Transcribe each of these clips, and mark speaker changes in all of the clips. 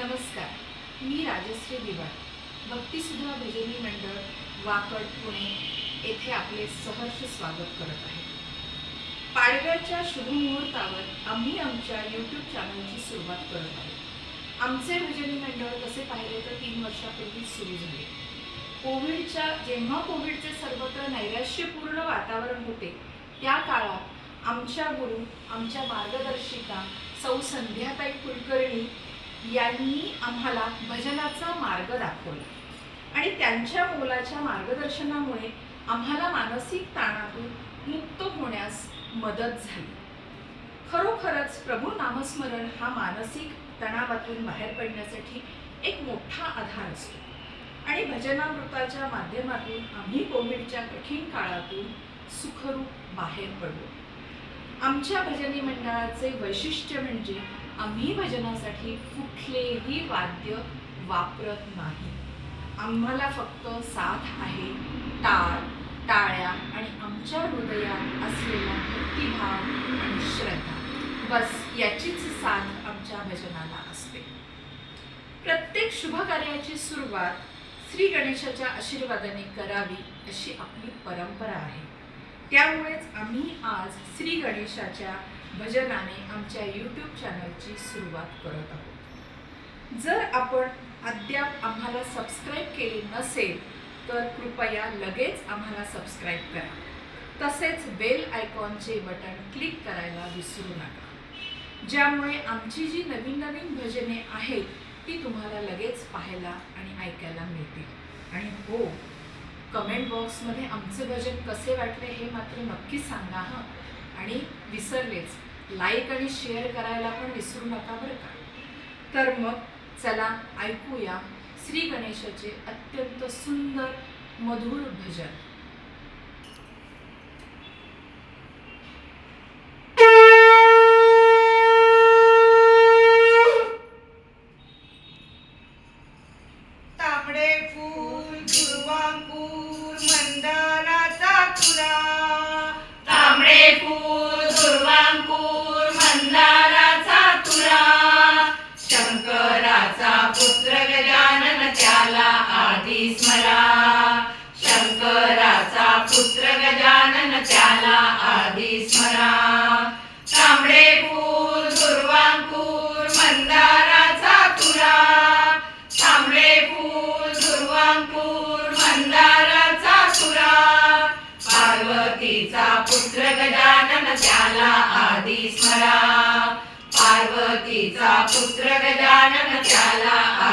Speaker 1: नमस्कार. मी राजश्री दिवाळ भक्तिसुधा भजनी मंडळ वाकड पुणे येथे आपले सहर्ष स्वागत करत आहे. पाडव्याच्या शुभमुहूर्तावर आम्ही आमच्या यूट्यूब चॅनलची सुरुवात करत आहोत आमचे भजनी मंडळ कसे पाहिले तर तीन वर्षापूर्वी सुरू झाले. कोविडच्या जेव्हा कोविडचे सर्वत्र नैराश्यपूर्ण वातावरण होते त्या काळात आमच्या गुरु आमच्या मार्गदर्शिका सौ संध्याताई कुलकर्णी यांनी आम्हाला भजनाचा मार्ग दाखवला. आणि त्यांच्या मोलाच्या मार्गदर्शनामुळे आम्हाला मानसिक ताणातून मुक्त होण्यास मदत झाली. खरोखरच प्रभू नामस्मरण हा मानसिक तणावातून बाहेर पडण्यासाठी एक मोठा आधार असतो. आणि भजनामृताच्या माध्यमातून आम्ही कोविडच्या कठीण काळातून सुखरूप बाहेर पडलो. आमच्या भजनी मंडळाचे वैशिष्ट्य म्हणजे आम्ही भजनासाठी कुठलेही वाद्य वापरत नाही. आम्हाला फक्त साथ आहे टाळ टाळ्या आणि आमच्या हृदयात असलेला भक्तिभाव आणि श्रद्धा. बस याचीच साथ आमच्या भजनाला असते. प्रत्येक शुभकार्याची सुरुवात श्री गणेशाच्या आशीर्वादाने करावी अशी आपली परंपरा आहे. त्यामुळेच आम्ही आज श्री गणेशाच्या भजनाने आमच्या यूट्यूब चॅनलची सुरुवात करत आहोत. जर आपण अद्याप आम्हाला सबस्क्राईब केले नसेल तर कृपया लगेच आम्हाला सबस्क्राईब करा. तसेच बेल आयकॉनचे बटन क्लिक करायला विसरू नका. ज्यामुळे आमची जी नवीन नवीन भजने आहेत ती तुम्हाला लगेच पाहायला आणि ऐकायला मिळतील. आणि हो कमेंट बॉक्समध्ये आमचे भजन कसे वाटले हे मात्र नक्की सांगा हां. आणि विसरलेच. लाईक आणि शेअर करायला पण विसरू नका बरं का. तर मग चला ऐकूया श्री गणेशाचे अत्यंत सुंदर मधुर भजन.
Speaker 2: मला शंकराचा पुत्र गजानन त्याला आधी स्मरा. तांबडे फूल दुर्वांकूर मंदाराचा तुरा. तांबडे फूल दुर्वांकूर मंदाराचा तुरा. पार्वतीचा पुत्र गजानन त्याला आधी स्मरा. पार्वतीचा पुत्र गजानन त्याला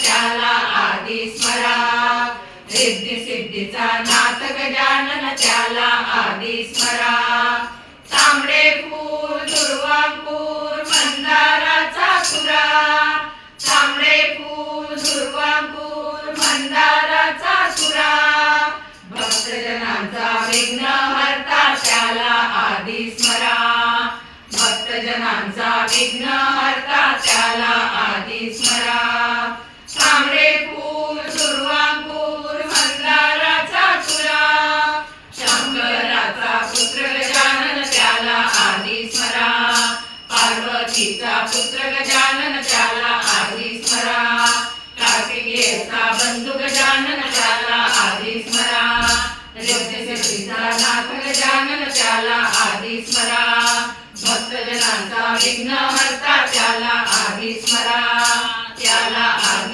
Speaker 2: गजानन त्याला आधी स्मरा. सिद्धी सिद्धीचा नाथ गजानन त्याला आधी स्मरा. तांबडे फूल दुर्वांकूर मंदाराचा तुरा तांबडे फूल दुर्वांकूर मंदाराचा तुरा भक्तजनांचा विघ्न हरता त्याला आधी स्मरा. भक्तजनांचा विघ्न हरता त्याला पुत्र गजानन त्याला आधी स्मरा. कार्तिकेयचा बंधू गजानन त्याला आधी स्मरा. सिद्धीचा नाथ गजानन त्याला आधी स्मरा. भक्तजनांचा विघ्न हरता त्याला आधी स्मरा. त्याला आधी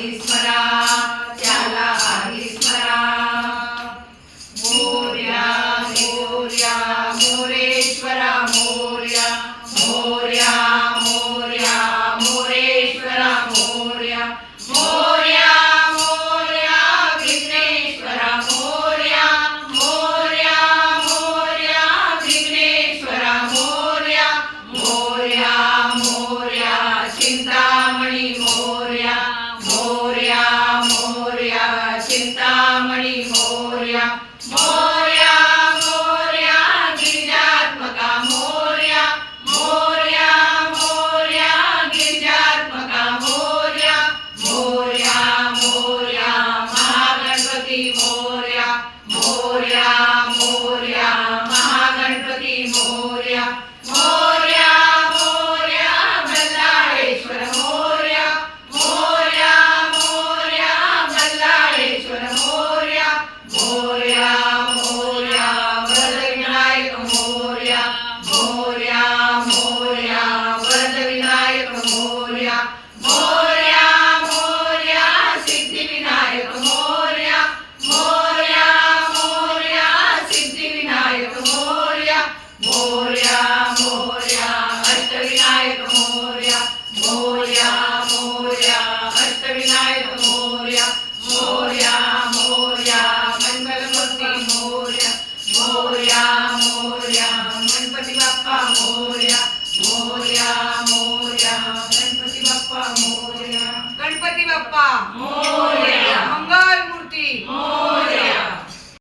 Speaker 2: Moria, Moria.